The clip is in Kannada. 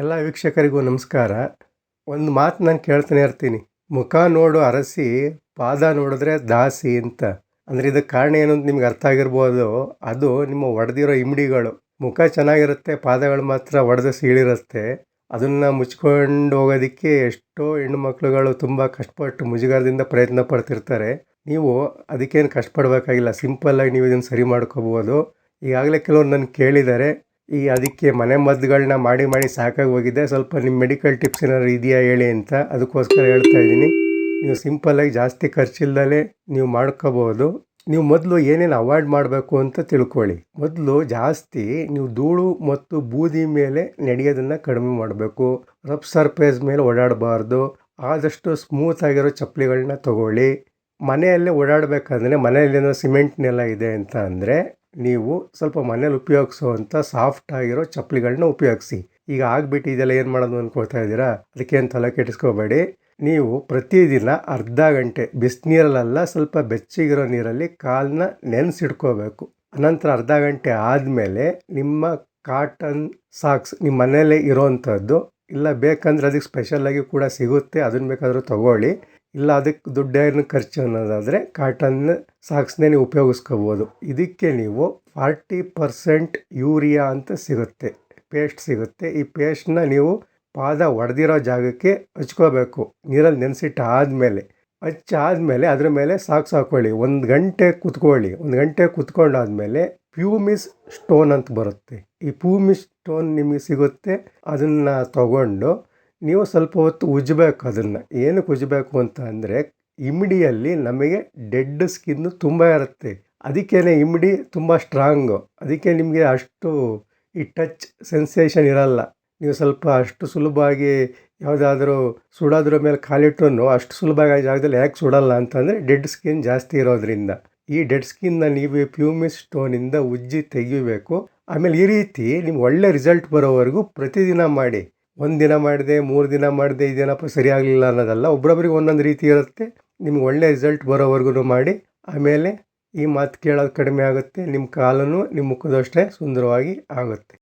ಎಲ್ಲ ವೀಕ್ಷಕರಿಗೂ ನಮಸ್ಕಾರ. ಒಂದು ಮಾತು ನಾನು ಕೇಳ್ತಾನೆ ಇರ್ತೀನಿ. ಮುಖ ನೋಡು ಅರಸಿ, ಪಾದ ನೋಡಿದ್ರೆ ದಾಸಿ ಅಂತ. ಅಂದರೆ ಇದಕ್ಕೆ ಕಾರಣ ಏನು ಅಂತ ನಿಮ್ಗೆ ಅರ್ಥ ಆಗಿರ್ಬೋದು. ಅದು ನಿಮ್ಮ ಒಡೆದಿರೋ ಇಮ್ಡಿಗಳು. ಮುಖ ಚೆನ್ನಾಗಿರುತ್ತೆ, ಪಾದಗಳು ಮಾತ್ರ ಒಡೆದು ಸೀಳಿರುತ್ತೆ. ಅದನ್ನು ಮುಚ್ಕೊಂಡು ಹೋಗೋದಕ್ಕೆ ಎಷ್ಟೋ ಹೆಣ್ಣು ಮಕ್ಕಳುಗಳು ತುಂಬ ಕಷ್ಟಪಟ್ಟು ಮುಜುಗರದಿಂದ ಪ್ರಯತ್ನ ಪಡ್ತಿರ್ತಾರೆ. ನೀವು ಅದಕ್ಕೇನು ಕಷ್ಟಪಡಬೇಕಾಗಿಲ್ಲ. ಸಿಂಪಲ್ಲಾಗಿ ನೀವು ಇದನ್ನು ಸರಿ ಮಾಡ್ಕೋಬೋದು. ಈಗಾಗಲೇ ಕೆಲವರು ನನ್ನ ಕೇಳಿದ್ದಾರೆ. ಈ ಅದಕ್ಕೆ ಮನೆ ಮದ್ದುಗಳನ್ನ ಮಾಡಿ ಮಾಡಿ ಸಾಕಾಗಿ ಹೋಗಿದ್ದೆ ಸ್ವಲ್ಪ ನಿಮ್ಮ ಮೆಡಿಕಲ್ ಟಿಪ್ಸ್ ಏನಾದ್ರು ಇದೆಯಾ ಹೇಳಿ ಅಂತ ಅದಕ್ಕೋಸ್ಕರ ಹೇಳ್ತಾ ಇದ್ದೀನಿ. ನೀವು ಸಿಂಪಲ್ಲಾಗಿ ಜಾಸ್ತಿ ಖರ್ಚಿಲ್ದಲೇ ನೀವು ಮಾಡ್ಕೋಬೋದು ನೀವು ಮೊದಲು ಏನೇನು ಅವಾಯ್ಡ್ ಮಾಡಬೇಕು ಅಂತ ತಿಳ್ಕೊಳ್ಳಿ. ಮೊದಲು ಜಾಸ್ತಿ ನೀವು ಧೂಳು ಮತ್ತು ಬೂದಿ ಮೇಲೆ ನಡೆಯೋದನ್ನು ಕಡಿಮೆ ಮಾಡಬೇಕು. ರಫ್ ಸರ್ಫೇಸ್ ಮೇಲೆ ಓಡಾಡಬಾರ್ದು. ಆದಷ್ಟು ಸ್ಮೂತ್ ಆಗಿರೋ ಚಪ್ಪಲಿಗಳನ್ನ ತಗೊಳ್ಳಿ. ಮನೆಯಲ್ಲೇ ಓಡಾಡಬೇಕಂದ್ರೆ ಮನೆಯಲ್ಲಿ ಏನೋ ಸಿಮೆಂಟ್ ನೆಲ ಇದೆ ಅಂತ ಅಂದರೆ ನೀವು ಸ್ವಲ್ಪ ಮನೇಲಿ ಉಪಯೋಗಿಸುವಂಥ ಸಾಫ್ಟ್ ಆಗಿರೋ ಚಪ್ಪಲಿಗಳನ್ನ ಉಪಯೋಗಿಸಿ. ಈಗ ಆಗ್ಬಿಟ್ಟು ಇದೆಲ್ಲ ಏನು ಮಾಡೋದು ಅಂದ್ಕೊಳ್ತಾ ಇದ್ದೀರಾ? ಅದಕ್ಕೇನು ತಲೆ ಕೆಡಿಸ್ಕೋಬೇಡಿ. ನೀವು ಪ್ರತಿದಿನ ಅರ್ಧ ಗಂಟೆ ಬಿಸಿನೀರಲ್ಲೆಲ್ಲ ಸ್ವಲ್ಪ ಬೆಚ್ಚಗಿರೋ ನೀರಲ್ಲಿ ಕಾಲನ್ನ ನೆನೆಸಿಡ್ಕೋಬೇಕು ಅನಂತರ ಅರ್ಧ ಗಂಟೆ ಆದಮೇಲೆ ನಿಮ್ಮ ಕಾಟನ್ ಸಾಕ್ಸ್ ನಿಮ್ಮ ಮನೆಯಲ್ಲೇ ಇರೋವಂಥದ್ದು ಇಲ್ಲ ಬೇಕಂದ್ರೆ ಅದಕ್ಕೆ ಸ್ಪೆಷಲ್ಲಾಗಿ ಕೂಡ ಸಿಗುತ್ತೆ. ಅದನ್ನು ಬೇಕಾದರೂ ತಗೊಳ್ಳಿ. ಇಲ್ಲ ಅದಕ್ಕೆ ದುಡ್ಡೇನು ಖರ್ಚು ಅನ್ನೋದಾದರೆ ಕಾಟನ್ ಸಾಕ್ಸ್ನೇ ನೀವು ಉಪಯೋಗಿಸ್ಕೋಬೋದು. ಇದಕ್ಕೆ ನೀವು ಫಾರ್ಟಿ ಪರ್ಸೆಂಟ್ ಯೂರಿಯಾ ಅಂತ ಸಿಗುತ್ತೆ ಪೇಸ್ಟ್ ಸಿಗುತ್ತೆ. ಈ ಪೇಸ್ಟ್ನ ನೀವು ಪಾದ ಒಡೆದಿರೋ ಜಾಗಕ್ಕೆ ಹಚ್ಕೋಬೇಕು. ನೀರಲ್ಲಿ ನೆನೆಸಿಟ್ಟು ಆದಮೇಲೆ ಹಚ್ಚಾದಮೇಲೆ ಅದ್ರ ಮೇಲೆ ಸಾಕ್ಸ್ ಹಾಕ್ಕೊಳ್ಳಿ ಒಂದು ಗಂಟೆ ಕುತ್ಕೊಳ್ಳಿ. ಒಂದು ಗಂಟೆ ಕುತ್ಕೊಂಡಾದ್ಮೇಲೆ ಪ್ಯೂಮಿಸ್ ಸ್ಟೋನ್ ಅಂತ ಬರುತ್ತೆ. ಈ ಪ್ಯೂಮಿಸ್ ಸ್ಟೋನ್ ನಿಮಗೆ ಸಿಗುತ್ತೆ, ಅದನ್ನು ತಗೊಂಡು ನೀವು ಸ್ವಲ್ಪ ಹೊತ್ತು ಉಜ್ಜಬೇಕು ಅದನ್ನು. ಏನಕ್ಕೆ ಉಜ್ಜಬೇಕು ಅಂತ ಅಂದರೆ ಇಮಿಡಿಯಲ್ಲಿ ನಮಗೆ ಡೆಡ್ ಸ್ಕಿನ್ನು ತುಂಬ ಇರುತ್ತೆ. ಅದಕ್ಕೇ ಇಮಿಡಿ ತುಂಬ ಸ್ಟ್ರಾಂಗು. ಅದಕ್ಕೆ ನಿಮಗೆ ಅಷ್ಟು ಈ ಟಚ್ ಸೆನ್ಸೇಷನ್ ಇರಲ್ಲ. ನೀವು ಸ್ವಲ್ಪ ಅಷ್ಟು ಸುಲಭವಾಗಿ ಯಾವುದಾದ್ರೂ ಸುಡೋದ್ರ ಮೇಲೆ ಕಾಲಿಟ್ರೂ ಅಷ್ಟು ಸುಲಭವಾಗಿ ಆ ಜಾಗದಲ್ಲಿ ಯಾಕೆ ಸುಡಲ್ಲ ಅಂತಂದರೆ ಡೆಡ್ ಸ್ಕಿನ್ ಜಾಸ್ತಿ ಇರೋದ್ರಿಂದ. ಈ ಡೆಡ್ ಸ್ಕಿನ್ನ ನೀವು ಪ್ಯೂಮಿಸ್ ಸ್ಟೋನಿಂದ ಉಜ್ಜಿ ತೆಗಿಬೇಕು. ಆಮೇಲೆ ಈ ರೀತಿ ನಿಮ್ಗೆ ಒಳ್ಳೆ ರಿಸಲ್ಟ್ ಬರೋವರೆಗೂ ಪ್ರತಿದಿನ ಮಾಡಿ. ಒಂದು ದಿನ ಮಾಡಿದೆ, ಮೂರು ದಿನ ಮಾಡಿದೆ ಇದೇನಪ್ಪ ಸರಿ ಆಗಲಿಲ್ಲ ಅನ್ನೋದಲ್ಲ. ಒಬ್ರೊಬ್ರಿಗೆ ಒಂದೊಂದು ರೀತಿ ಇರುತ್ತೆ. ನಿಮ್ಗೆ ಒಳ್ಳೆ ರಿಸಲ್ಟ್ ಬರೋವರೆಗೂ ಮಾಡಿ, ಆಮೇಲೆ ಈ ಮಾತು ಕೇಳೋದು ಕಡಿಮೆ ಆಗುತ್ತೆ ನಿಮ್ಮ ಕಾಲನ್ನು ನಿಮ್ಮ ಮುಖದಷ್ಟೇ ಸುಂದರವಾಗಿ ಆಗುತ್ತೆ.